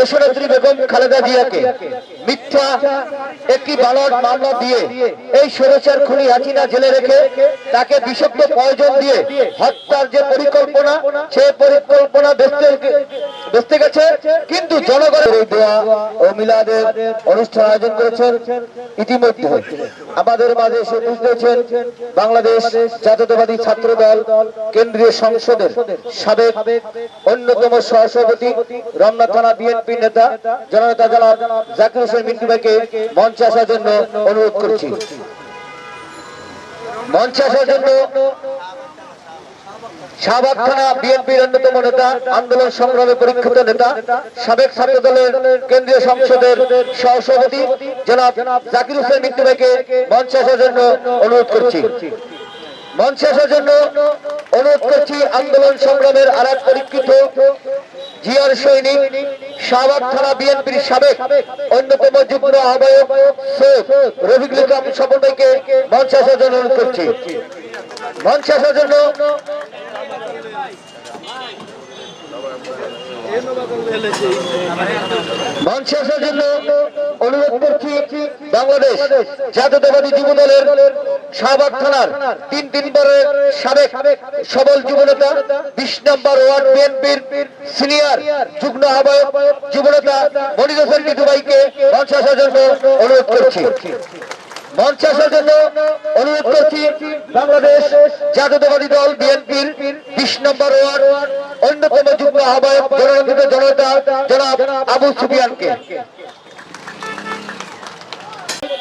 দেশনেত্রী বেগম খালেদা জিয়াকে মিথ্যা একটি বালট মামলা দিয়ে এই খুনি হাসিনা জেলে রেখে তাকে প্রয়োজন দিয়ে হত্যার যে পরিকল্পনা সেই পরিকল্পনা গেছে। কিন্তু জনগণের ও মিলাদের অনুষ্ঠান আয়োজন করেছেন ইতিমধ্যে। আমাদের মাঝে এসে বাংলাদেশ জাতীয়তাবাদী ছাত্র দল কেন্দ্রীয় সংসদের সাবেক অন্যতম সহসভাপতি রমনা থানা বিএনপি নেতা, জননেতা জনাব জাকির হোসেন মিন্টু ভাইকে মঞ্চে আসার জন্য অনুরোধ করছি। মঞ্চে আসার জন্য শাহবাগ থানা বিএনপির অন্যতম নেতা, আন্দোলন সংগ্রামে পরীক্ষিত নেতা, সাবেক ছাত্র দলের কেন্দ্রীয় সংসদের সহসভাপতি জনাব জাকির হোসেন মিন্টু ভাইকে মঞ্চে আসার জন্য অনুরোধ করছি। মঞ্চে আসার জন্য অনুরোধ করছি আন্দোলন সংগ্রামের আর এক পরীক্ষিত জিয়ার সৈনিক শাহবাগ থানা বিএনপির সাবেক অন্যতম যুগ্ম আহ্বায়ক সৈয়দ রফিকুল ইসলাম স্বপন ভাইকে আসার জন্য অনুরোধ করছি। মঞ্চে আসার জন্য মঞ্চে জন্য অনুরোধ করছি বাংলাদেশ জাতীয়তাবাদী যুব দলের শাহবাগ থানার তিন তিনবারের সাবেক সবল যুবনেতা, বিশ নম্বর ওয়ার্ড বিএনপির সিনিয়র যুগ্ম আহ্বায়ক যুবনেতা মনির হোসেন ভাইকে মঞ্চে আসার জন্য অনুরোধ করছি। মঞ্চে আসার জন্য অনুরোধ করছি, বাংলাদেশ জাতীয়তাবাদী দল বিএনপির বিশ নম্বর ওয়ার্ড, অন্যতম যুগ্ম আহ্বায়ক জননেতা জনতা, জনাব আবু সুফিয়ানকে।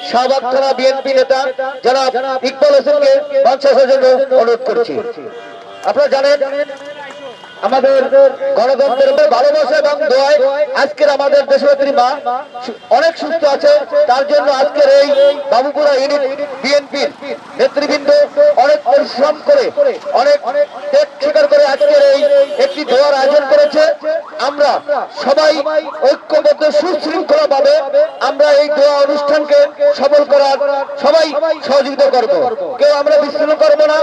শাহবাগ থানা বিএনপি নেতা জনাব ইকবাল হোসেনকে মঞ্চে আসার জন্য অনুরোধ করছি। আপনারা জানেন আমাদের গণতন্ত্রের উপর ভালোবাসা এবং দোয়ায় আজকের আমাদের দেশনেত্রী মা অনেক সুস্থ আছে। তার জন্য আজকের এই বাবুপুরা ইউনিট বিএনপির নেতৃবৃন্দ অনেক পরিশ্রম করে, অনেক ত্যাগ স্বীকার করে আজকের এই একটি দোয়ার আয়োজন করেছে। আমরা সবাই ঐক্যবদ্ধ সুশৃঙ্খলা ভাবে আমরা এই দোয়া অনুষ্ঠানকে সফল করার সবাই সহযোগিতা করব। কেউ আমরা বিশৃঙ্খল করব না।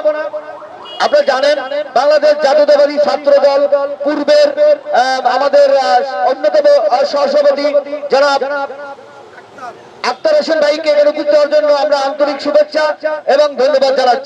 আপনারা জানেন, বাংলাদেশ জাতীয়তাবাদী ছাত্র দল পূর্বের আমাদের অন্যতম সহসভাপতি জনাব আক্তার হোসেন ভাইকে এখানে উপস্থিত জন্য আমরা আন্তরিক শুভেচ্ছা এবং ধন্যবাদ জানাচ্ছি।